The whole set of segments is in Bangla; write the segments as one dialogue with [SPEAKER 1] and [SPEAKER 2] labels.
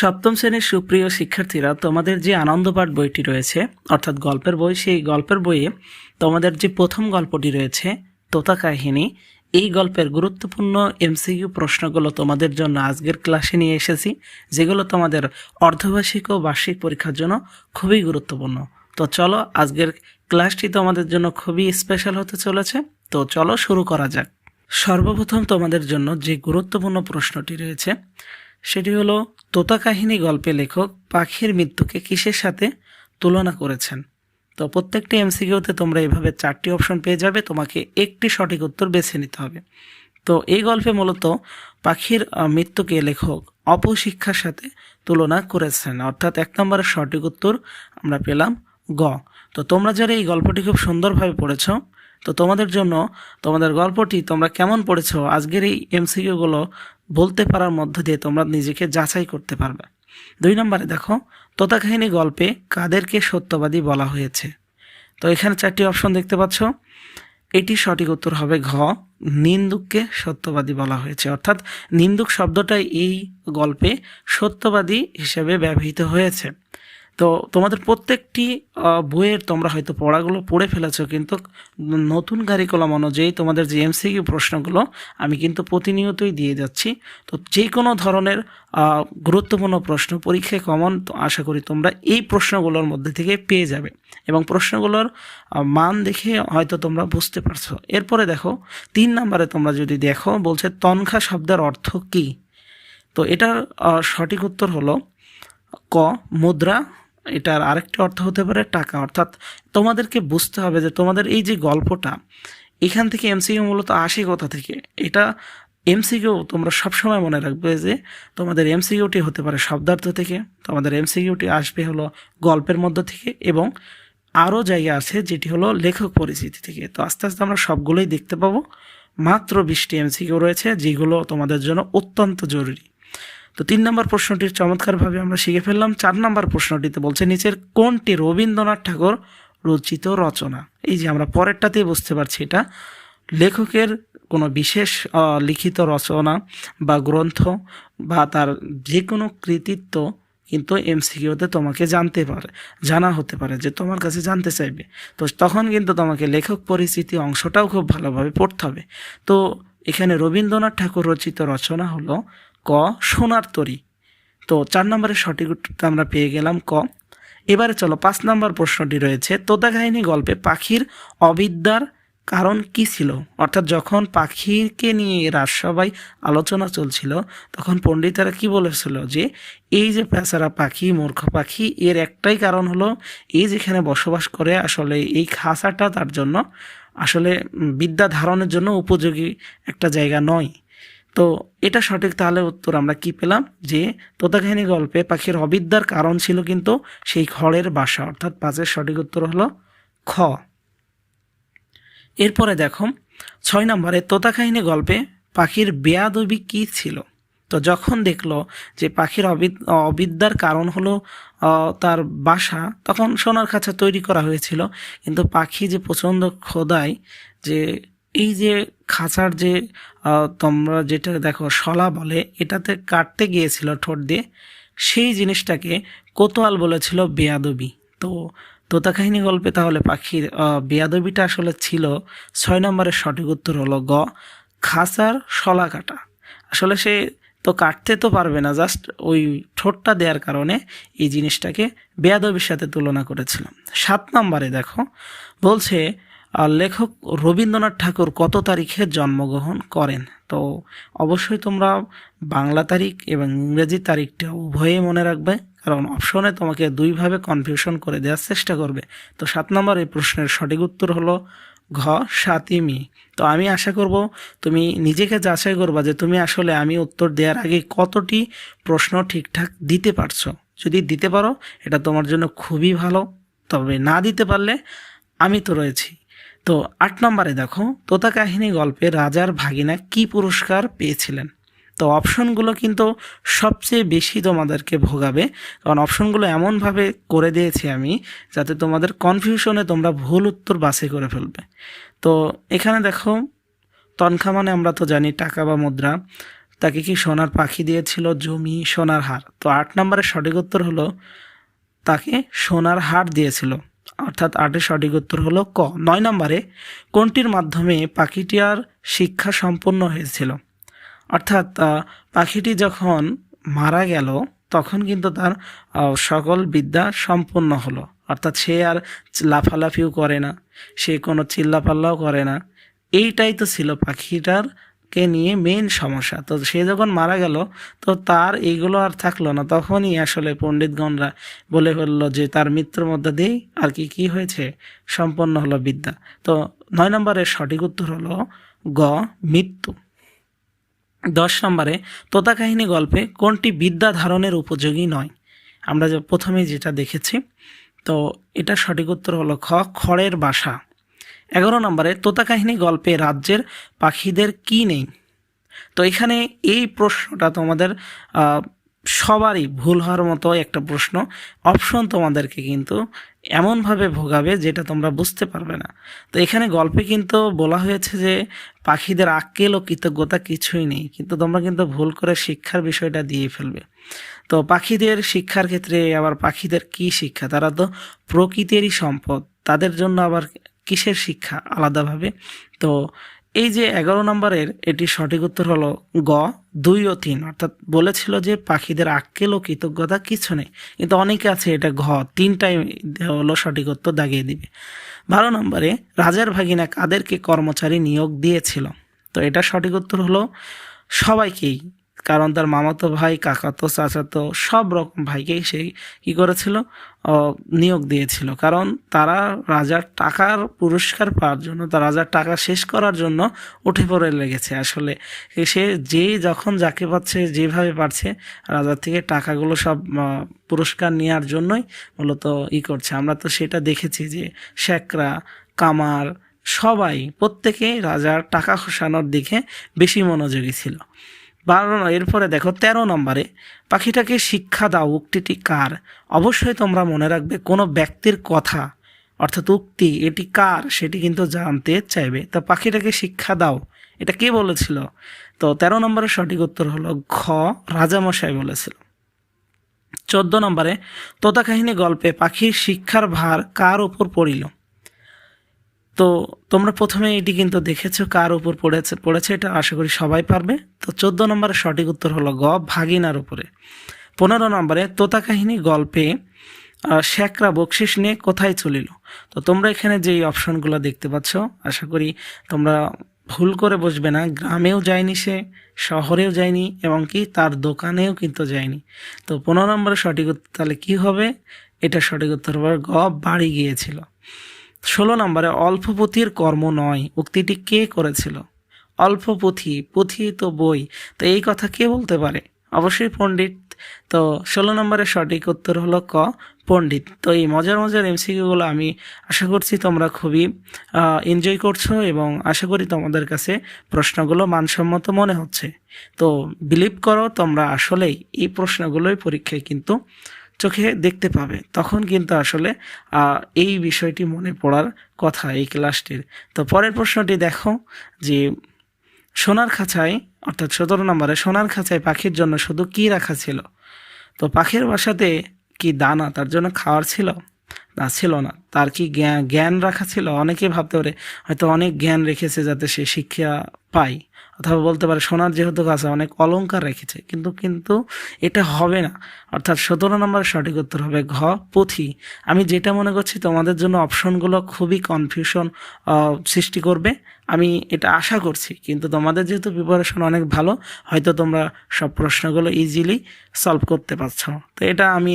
[SPEAKER 1] সপ্তম শ্রেণির সুপ্রিয় শিক্ষার্থীরা, তোমাদের যে আনন্দপাঠ বইটি রয়েছে, অর্থাৎ গল্পের বই, সেই গল্পের বইয়ে তোমাদের যে প্রথম গল্পটি রয়েছে, তোতা কাহিনী, এই গল্পের গুরুত্বপূর্ণ এমসিকিউ প্রশ্নগুলো তোমাদের জন্য আজকের ক্লাসে নিয়ে এসেছি, যেগুলো তোমাদের অর্ধবার্ষিক ও বার্ষিক পরীক্ষার জন্য খুবই গুরুত্বপূর্ণ। তো চলো, আজকের ক্লাসটি তোমাদের জন্য খুবই স্পেশাল হতে চলেছে, তো চলো শুরু করা যাক। সর্বপ্রথম তোমাদের জন্য যে গুরুত্বপূর্ণ প্রশ্নটি রয়েছে, সেটি হলো তোতা কাহিনী গল্পে লেখক পাখির মৃত্যুকে কিসের সাথে তুলনা করেছেন? তো প্রত্যেকটি এমসিকিউতে তোমরা এভাবে চারটি অপশন পেয়ে যাবে, তোমাকে একটি সঠিক উত্তর বেছে নিতে হবে। তো এই গল্পে মূলত পাখির মৃত্যুকে লেখক অপশিক্ষার সাথে তুলনা করেছেন। অর্থাৎ এক নম্বরের সঠিক উত্তর আমরা পেলাম গ। তো তোমরা যারা এই গল্পটি খুব সুন্দরভাবে পড়েছ তো তোমাদের জন্য তোমাদের গল্পটি তোমরা কেমন পড়েছো? আজকের এই এমসিকিউগুলো বলতে পারার মধ্য দিয়ে তোমরা নিজেকে যাচাই করতে পারবে। দুই নম্বরে দেখো তোতা কাহিনী গল্পে কাদেরকে সত্যবাদী বলা হয়েছে? তো এখানে চারটি অপশন দেখতে পাচ্ছ। এটি সঠিক উত্তর হবে ঘ, নিন্দুককে সত্যবাদী বলা হয়েছে। অর্থাৎ নিন্দুক শব্দটাই এই গল্পে সত্যবাদী হিসেবে ব্যবহৃত হয়েছে। তো তোমাদের প্রত্যেকটি বইয়ের তোমরা হয়তো পড়াগুলো পড়ে ফেলেছো, কিন্তু নতুন কারিকুলাম অনুযায়ী তোমাদের যে এমসিকিউ প্রশ্নগুলো, আমি কিন্তু প্রতিনিয়তই দিয়ে যাচ্ছি। তো যে কোনো ধরনের গুরুত্বপূর্ণ প্রশ্ন, পরীক্ষায় কমন তো আশা করি তোমরা এই প্রশ্নগুলোর মধ্যে থেকে পেয়ে যাবে। এবং প্রশ্নগুলোর মান দেখে হয়তো তোমরা বুঝতে পারছ। এরপরে দেখো, তিন নম্বরে তোমরা যদি দেখো, বলছে তনখা শব্দের অর্থ কী? তো এটার সঠিক উত্তর হলো, ক, মুদ্রা এটার আরেকটি অর্থ হতে পারে টাকা। অর্থাৎ তোমাদেরকে বুঝতে হবে যে তোমাদের এই যে গল্পটা, এখান থেকে এমসিকিউ মূলত আসে কোথা থেকে? এটা এমসিকিউ তোমরা সবসময় মনে রাখবে যে তোমাদের এমসিকিউটি হতে পারে শব্দার্থ থেকে, তোমাদের এমসিকিউটি আসবে হলো গল্পের মধ্য থেকে এবং আরও জায়গা আছে যেটি হলো লেখক পরিচিতি থেকে। তো আস্তে আস্তে আমরা সবগুলোই দেখতে পাবো। মাত্র বিশটি এমসিকিউ রয়েছে যেগুলো তোমাদের জন্য অত্যন্ত জরুরি। তো তিন নম্বর প্রশ্নটির চমৎকারভাবে আমরা শিখে ফেললাম। চার নম্বর প্রশ্নটিতে বলছে, নিচের কোনটি রবীন্দ্রনাথ ঠাকুর রচিত রচনা? এই যে আমরা পরেরটাতে বুঝতে পারছি এটা। লেখকের কোনো বিশেষ লিখিত রচনা বা গ্রন্থ বা তার যে কোনো কৃতিত্ব কিন্তু এমসিকিউতে তোমাকে জানতে পারে, জানা হতে পারে যে তোমার কাছে জানতে চাইবে। তো তখন কিন্তু তোমাকে লেখক পরিচিতি অংশটাও খুব ভালোভাবে পড়তে হবে। তো এখানে রবীন্দ্রনাথ ঠাকুর রচিত রচনা হলো ক, সোনার তরী। তো চার নম্বরের সঠিক উত্তরটা আমরা পেয়ে গেলাম ক। এবারে চলো পাঁচ নম্বর প্রশ্নটি রয়েছে তোতা কাহিনী গল্পে পাখির অবিদ্যার কারণ কি ছিল? অর্থাৎ যখন পাখিকে নিয়ে রাজসভায় আলোচনা চলছিল, তখন পণ্ডিতেরা কি বলেছিল যে, এই যে পেঁচারা পাখি, মূর্খ পাখি, এর একটাই কারণ হলো, এই যেখানে বসবাস করে, আসলে এই খাঁচাটা তার জন্য, আসলে বিদ্যা ধারণের জন্য উপযোগী একটা জায়গা নয়। তো এটা সঠিক তাহলে উত্তর আমরা কি পেলাম? যে তোতাকাহিনী গল্পে পাখির অবিদ্যার কারণ ছিল কিন্তু সেই খড়ের বাসা, অর্থাৎ পাঁচের সঠিক উত্তর হলো খ। এরপরে দেখো, ছয় নম্বরে তোতাকাহিনী গল্পে পাখির বেয়াদবি কি ছিল? তো যখন দেখল যে পাখির অবিদ, অবিদ্যার কারণ হলো তার বাসা, তখন সোনার খাঁচা তৈরি করা হয়েছিল। কিন্তু পাখি যে প্রচণ্ড খোদায় যে এই যে খাঁচার যে তোমরা যেটা দেখো, শলা বলে, এটাতে কাটতে গিয়েছিল ঠোঁট দিয়ে, সেই জিনিসটাকে কোতোয়াল বলেছিল বেয়াদবি। তো তোতা কাহিনী গল্পে তাহলে পাখির বেয়াদবিটা আসলে ছিল ছয় নম্বরের সঠিক উত্তর হলো গ, খাঁচার শলা কাটা। আসলে সে তো কাটতে তো পারবে না, জাস্ট ওই ঠোঁটটা দেওয়ার কারণে এই জিনিসটাকে বেয়াদবির সাথে তুলনা করেছিলাম। সাত নম্বরে দেখো, বলছে লেখক রবীন্দ্রনাথ ঠাকুর কত তারিখে জন্মগ্রহণ করেন? তো অবশ্যই তোমরা বাংলা তারিখ এবং ইংরেজি তারিখটা উভয়ে মনে রাখবে, কারণ অপশনে তোমাকে দুইভাবে কনফিউশন করে দেওয়ার চেষ্টা করবে। তো সাত নম্বর এই প্রশ্নের সঠিক উত্তর হলো ঘ, সাতই মে। তো আমি আশা করব তুমি নিজেকে যাচাই করবা যে তুমি আসলে আমি উত্তর দেওয়ার আগে কতটি প্রশ্ন ঠিকঠাক দিতে পারছ। যদি দিতে পারো, এটা তোমার জন্য খুবই ভালো। তবে না দিতে পারলে আমি তো রয়েছি। তো আট নম্বরে দেখো তোতা কাহিনী গল্পে রাজার ভাগিনা কি পুরস্কার পেয়েছিলেন? তো অপশনগুলো কিন্তু সবচেয়ে বেশি তোমাদেরকে ভোগাবে, কারণ অপশনগুলো এমনভাবে করে দিয়েছি আমি যাতে তোমাদের কনফিউশনে তোমরা ভুল উত্তর বাছাই করে ফেলবে। তো এখানে দেখো তনখা মানে আমরা তো জানি টাকা বা মুদ্রা, তাকে কি সোনার পাখি দিয়েছিল, জমি, সোনার হার। তো আট নম্বরের সঠিক উত্তর হলো, তাকে সোনার হার দিয়েছিল। অর্থাৎ আটের সঠিক উত্তর হলো ক। নয় নম্বরে, কোনটির মাধ্যমে পাখিটির শিক্ষা সম্পন্ন হয়েছিল? অর্থাৎ পাখিটি যখন মারা গেল, তখন কিন্তু তার সকল বিদ্যা সম্পন্ন হলো। অর্থাৎ সে আর লাফালাফিও করে না, সে কোনো চিল্লাপাল্লাও করে না। এইটাই তো ছিল পাখিটার কে নিয়ে মেন সমস্যা। তো সে যখন মারা গেল, তো তার এইগুলো আর থাকল না। তখনই আসলে পণ্ডিতগণরা বলে ফেলল যে, তার মৃত্যুর মধ্যে দিয়েই আর কি কি হয়েছে? সম্পন্ন হলো বিদ্যা। তো নয় নম্বরের সঠিক উত্তর হলো গ, মৃত্যু। দশ নম্বরে তোতা কাহিনী গল্পে কোনটি বিদ্যা ধারণের উপযোগী নয়? আমরা যে প্রথমে যেটা দেখেছি, তো এটা সঠিক উত্তর হলো খ, খড়ের বাসা। এগারো নম্বরে তোতা কাহিনী গল্পে রাজ্যের পাখিদের কি নেই? তো এখানে এই প্রশ্নটা তোমাদের সবারই ভুল হওয়ার মতো একটা প্রশ্ন। অপশন তোমাদেরকে কিন্তু এমনভাবে ভোগাবে যেটা তোমরা বুঝতে পারবে না। তো এখানে গল্পে কিন্তু বলা হয়েছে যে পাখিদের আক্কেল ও কৃতজ্ঞতা কিছুই নেই, কিন্তু তোমরা কিন্তু ভুল করে শিক্ষার বিষয়টা দিয়ে ফেলবে। তো পাখিদের শিক্ষার ক্ষেত্রে আবার পাখিদের কি শিক্ষা? তারা তো প্রকৃতিরই সম্পদ, তাদের জন্য আবার কিসের শিক্ষা? আলাদাভাবে। তো এই যে এগারো নম্বরের এটি সঠিক উত্তর হলো গ, দুই ও তিন। অর্থাৎ বলেছিল যে পাখিদের আক্কেল ও কৃতজ্ঞতা কিছু নেই। কিন্তু অনেকে আছে এটা ঘ, তিনটাই হলো সঠিক উত্তর দাগিয়ে দিবে। বারো নম্বরে, রাজার ভাগিনা কাদেরকে কর্মচারী নিয়োগ দিয়েছিল? তো এটা সঠিক উত্তর হলো সবাইকেই। কারণ তার মামাতো ভাই, কাকাতো, চাচাতো, সব রকম ভাইকেই সে কি করেছিল? নিয়োগ দিয়েছিল। কারণ তারা রাজার টাকার পুরস্কার পাওয়ার জন্য, তার রাজার টাকা শেষ করার জন্য উঠে পড়ে লেগেছে। আসলে সে যে যখন যাকে পাচ্ছে, যেভাবে পারছে, রাজার থেকে টাকাগুলো সব পুরস্কার নেওয়ার জন্যই মূলত ই করছে। আমরা তো সেটা দেখেছি যে শেখরা, কামার সবাই প্রত্যেকে রাজার টাকা খসানোর দিকে বেশি মনোযোগী ছিল। বারো এরপরে দেখো তেরো নম্বরে, পাখিটাকে শিক্ষা দাও, উক্তিটি কার? অবশ্যই তোমরা মনে রাখবে, কোনো ব্যক্তির কথা, অর্থাৎ উক্তি, এটি কার, সেটি কিন্তু জানতে চাইবে। তো পাখিটাকে শিক্ষা দাও এটা কে বলেছিল? তো তেরো নম্বরের সঠিক উত্তর হলো ঘ, রাজামশাই বলেছিল। চোদ্দ নম্বরে তোতা কাহিনী গল্পে পাখির শিক্ষার ভার কার উপর পড়িল? তো তোমরা প্রথমে এটি কিন্তু দেখেছ, কার উপর পড়েছে পড়েছে এটা আশা করি সবাই পারবে। তো চোদ্দ নম্বরের সঠিক উত্তর হলো গ, ভাগিনার উপরে। পনেরো নম্বরে তোতা কাহিনী গল্পে শেখরা বকশিস নিয়ে কোথায় চলিল? তো তোমরা এখানে যেই অপশনগুলো দেখতে পাচ্ছ, আশা করি তোমরা ভুল করে বসবে না। গ্রামেও যায়নি সে, শহরেও যায়নি, এবং কি তার দোকানেও কিন্তু যায়নি। তো পনেরো নম্বরের সঠিক উত্তর তাহলে কী হবে? এটা সঠিক উত্তর হবে গ, বাড়ি গিয়েছিল। ষোলো নম্বরে অল্প পুঁথির কর্ম নয়। উক্তিটি কে করেছিল? অল্প পুঁথি পুঁথি তো বই। তো এই কথা কে বলতে পারে? অবশ্যই পণ্ডিত। তো ষোলো নম্বরের সঠিক উত্তর হলো ক, পণ্ডিত। তো এই মজার মজার এমসিকিউগুলো আমি আশা করছি তোমরা খুবই এনজয় করছ এবং আশা করি তোমাদের কাছে প্রশ্নগুলো মানসম্মত মনে হচ্ছে। তো বিলিভ করো, তোমরা আসলেই এই প্রশ্নগুলোই পরীক্ষায় কিন্তু চোখে দেখতে পাবে। তখন কিন্তু আসলে এই বিষয়টি মনে পড়ার কথা, এই ক্লাসটির। তো পরের প্রশ্নটি দেখো যে, সোনার খাঁচায়, অর্থাৎ সতেরো নম্বরে, সোনার খাঁচায় পাখির জন্য শুধু কি রাখা ছিল? তো পাখির বাসাতে কি দানা তার জন্য খাওয়ার ছিল? না ছিল না। তার কি জ্ঞান রাখা ছিল? অনেকে ভাবতে পারে, হয়তো অনেক জ্ঞান রেখেছে যাতে সে শিক্ষা পায়। অথবা বলতে পারে সোনার যেহেতু কাছে অনেক অলঙ্কার রেখেছে। কিন্তু কিন্তু এটা হবে না। অর্থাৎ সতেরো নম্বরের সঠিক উত্তর হবে ঘ, পুঁথি। আমি যেটা মনে করছি, তোমাদের জন্য অপশনগুলো খুবই কনফিউশন সৃষ্টি করবে। আমি এটা আশা করছি, কিন্তু তোমাদের যেহেতু প্রিপারেশন অনেক ভালো, হয়তো তোমরা সব প্রশ্নগুলো ইজিলি সলভ করতে পারছ। তো এটা আমি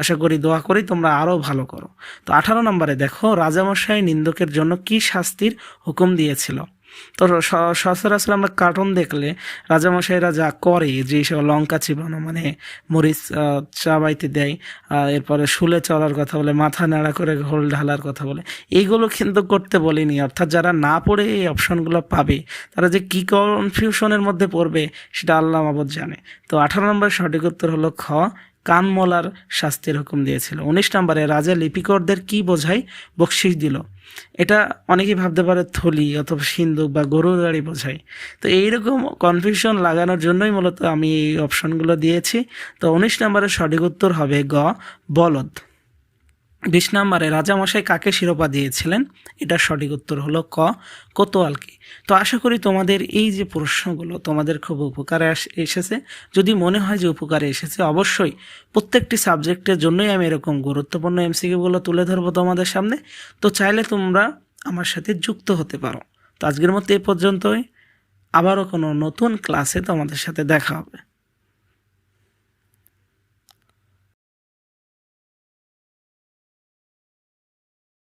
[SPEAKER 1] আশা করি, দোয়া করি, তোমরা আরও ভালো করো। তো আঠারো নম্বরে দেখো, রাজামশাই নিন্দকের জন্য কি শাস্তির হুকুম দিয়েছিল? তো সচরাচর আমরা কার্টুন দেখলে রাজামশাইরা যা করে, যে সব লঙ্কা চিবানো মানে মরিচ চাবাইতে দেয় এরপরে শুলে চলার কথা বলে, মাথা নাড়া করে ঘোল ঢালার কথা বলে এইগুলো কিন্তু করতে বলিনি। অর্থাৎ যারা না পড়ে এই অপশনগুলো পাবে, তারা যে কী কনফিউশনের মধ্যে পড়বে, সেটা আল্লাহ মাবদ জানে। তো আঠারো নম্বরের সঠিক উত্তর হলো খ। কানমলার শাস্তির হুকুম দিয়েছিল। উনিশ নম্বরে রাজা লিপিকরদের কি বোঝায়? বকশিস দিল। এটা অনেকেই ভাবতে পারে থলি অথবা সিন্ধুক বা গরুর গাড়ি বোঝায়। তো এইরকম কনফিউশন লাগানোর জন্যই মূলত আমি এই অপশনগুলো দিয়েছি। তো উনিশ নম্বরের সঠিক উত্তর হবে গ, বলদ। বিশ নম্বরে, রাজামশাই কাকে শিরোপা দিয়েছিলেন? এটার সঠিক উত্তর হলো ক, কোতোয়ালকে। তো আশা করি তোমাদের এই যে প্রশ্নগুলো তোমাদের খুব উপকারে এসেছে। যদি মনে হয় যে উপকারে এসেছে, অবশ্যই প্রত্যেকটি সাবজেক্টের জন্যই আমি এরকম গুরুত্বপূর্ণ এমসিকিউগুলো তুলে ধরবো তোমাদের সামনে। তো চাইলে তোমরা আমার সাথে যুক্ত হতে পারো। তো আজকের মতো এ পর্যন্তই। আবারও কোনো নতুন ক্লাসে তোমাদের সাথে দেখা হবে।